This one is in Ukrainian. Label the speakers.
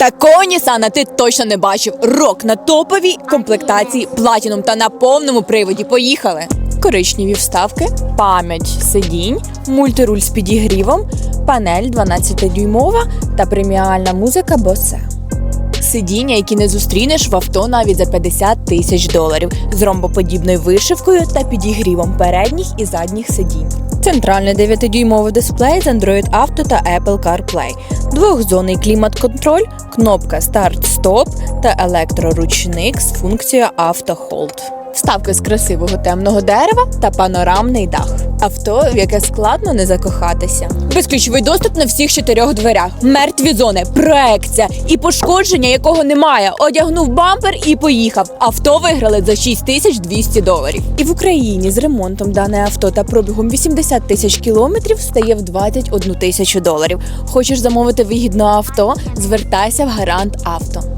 Speaker 1: Такого Нісана ти точно не бачив. Рок на топовій комплектації платіном та на повному приводі. Поїхали. Коричневі вставки, пам'ять сидінь, мультируль з підігрівом, панель 12-дюймова та преміальна музика Bose. Сидіння, які не зустрінеш в авто навіть за 50 тисяч доларів, з ромбоподібною вишивкою та підігрівом передніх і задніх сидінь. Центральний 9-дюймовий дисплей з Android Auto та Apple CarPlay, двохзонний клімат-контроль, кнопка Старт-Стоп та електроручник з функцією Auto Hold. Вставки з красивого темного дерева та панорамний дах. Авто, в яке складно не закохатися. Безключовий доступ на всіх чотирьох дверях. Мертві зони, проекція і пошкодження, якого немає. Одягнув бампер і поїхав. Авто виграли за 6200 доларів. І в Україні з ремонтом дане авто та пробігом 80 тисяч кілометрів стає в 21 тисячу доларів. Хочеш замовити вигідне авто? Звертайся в гарант авто.